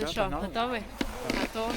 Ну що, готовий? Готовий?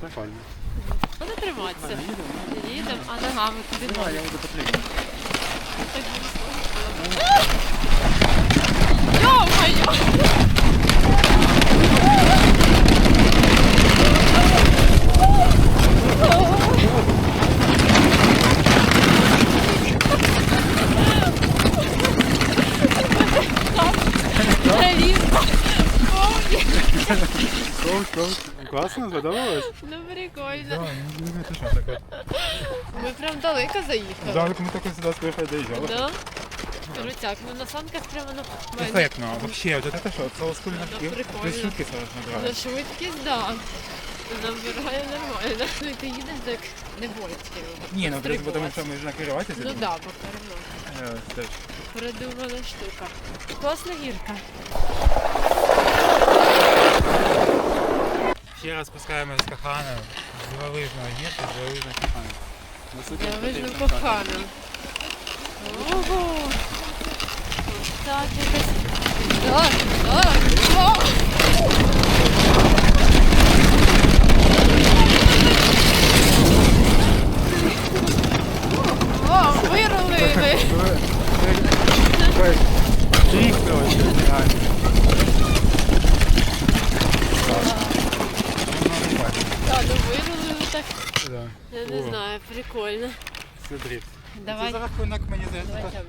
Прикольно. Буде триматися. Їдемо, а ногами куди А, ноги? я буду. Йо-моє! Коуч, коуч. Класно, сподобалось? Ну прикольно. Да, ну. Ми прям далеко заїхали. Жалко, ми тільки сюди скоро доїжджали. Да? Крутяк, ну на санках прямо на мене. Ефектно. Вообще, вот это що, це оскульна Ну, прикольно. Ти шутки зараз На набираєш. швидкість, да. Набирає нормально. Ну і ти їдеш так не боїшся. Ні, ну Стрибувати. тому що ми ж на керуватися. Ну да, покорно. Теж. Придумана штука. Класна гірка. Раз спускаємось з коханою. З дивовижного гірки, з дивовижного коханою. Я вижу коханим. Ого! Так, якось. Так, так. О! О, вирулили. Трік, коротше, реально. Так, ну вирулили так. Да. Я не О. знаю, прикольно. Смотри. Давай. Це за рахунок мені здається.